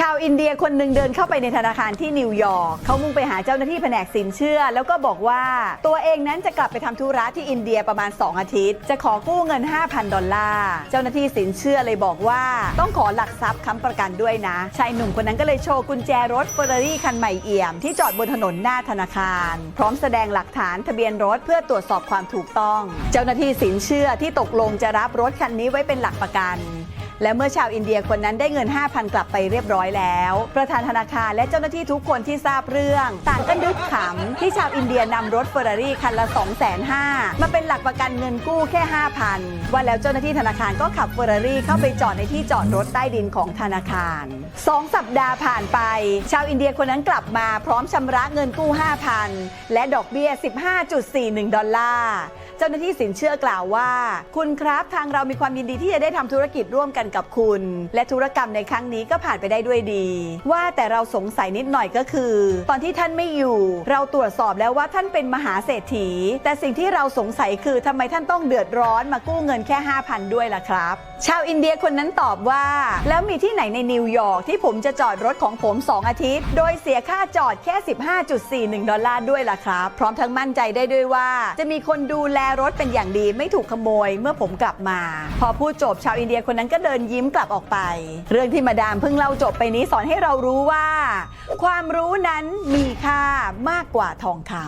ชาวอินเดียคนหนึ่งเดินเข้าไปในธนาคารที่นิวยอร์กเขามุ่งไปหาเจ้าหน้าที่แผนกสินเชื่อ แล้วก็บอกว่าตัวเองนั้นจะกลับไปทำธุระที่อินเดียประมาณ 2 อาทิตย์ จะขอกู้เงิน 5,000 ดอลลาร์ เจ้าหน้าที่สินเชื่อเลยบอกว่า ต้องขอหลักทรัพย์ค้ำประกันด้วยนะ ชายหนุ่มคนนั้นก็เลยโชว์กุญแจรถเฟอร์รารี่คันใหม่เอี่ยม ที่จอดบนถนนหน้าธนาคาร พร้อมแสดงหลักฐานทะเบียนรถเพื่อตรวจสอบความถูกต้อง เจ้าหน้าที่สินเชื่อที่ตกลงจะรับรถคันนี้ไว้เป็นหลักประกัน และเมื่อชาวอินเดียคนนั้นได้เงิน 5,000 กลับไปเรียบร้อยแล้ว ประธานธนาคารและเจ้าหน้าที่ทุกคนที่ทราบเรื่อง ต่างก็นึกขำที่ชาวอินเดียนำรถเฟอร์รารี่คันละ2 5 0 0 0มาเป็นหลักประกันเงินกู้แค่ 5,000 ว่าแล้วเจ้าหน้าที่ธนาคารก็ขับเฟอร์รารี่เข้าไปจอดในที่จอดรถใต้ดินของธนาคาร 2 สัปดาห์ผ่านไป ชาวอินเดียคนนั้นกลับมาพร้อมชำระเงินกู้ 5,000 และดอกเบี้ย 15.41 ดอลลาร์ เจ้าหน้าที่สินเชื่อกล่าวว่า คุณครับทางเรามีความยินดีที่จะได้ทำธุรกิจร่วมกันกับคุณ และธุรกรรมในครั้งนี้ก็ผ่านไปได้ด้วยดี ว่าแต่เราสงสัยนิดหน่อยก็คือ ตอนที่ท่านไม่อยู่ เราตรวจสอบแล้วว่าท่านเป็นมหาเศรษฐี แต่สิ่งที่เราสงสัยคือทำไมท่านต้องเดือดร้อนมากู้เงินแค่ 5,000 ด้วยล่ะครับชาวอินเดียคนนั้นตอบว่า แล้วมีที่ไหนในนิวยอร์กที่ผมจะจอดรถของผม 2 อาทิตย์ โดยเสียค่าจอดแค่ 15.41 ดอลลาร์ด้วยล่ะครับ พร้อมทั้งมั่นใจได้ด้วยว่า จะมีคนดูแลรถเป็นอย่างดีไม่ถูกขโมยเมื่อผมกลับมา พอพูดจบชาวอินเดียคนนั้นก็เดินยิ้มกลับออกไป เรื่องที่มาดามเพิ่งเล่าจบไปนี้สอนให้เรารู้ว่า ความรู้นั้นมีค่ามากกว่าทองคำ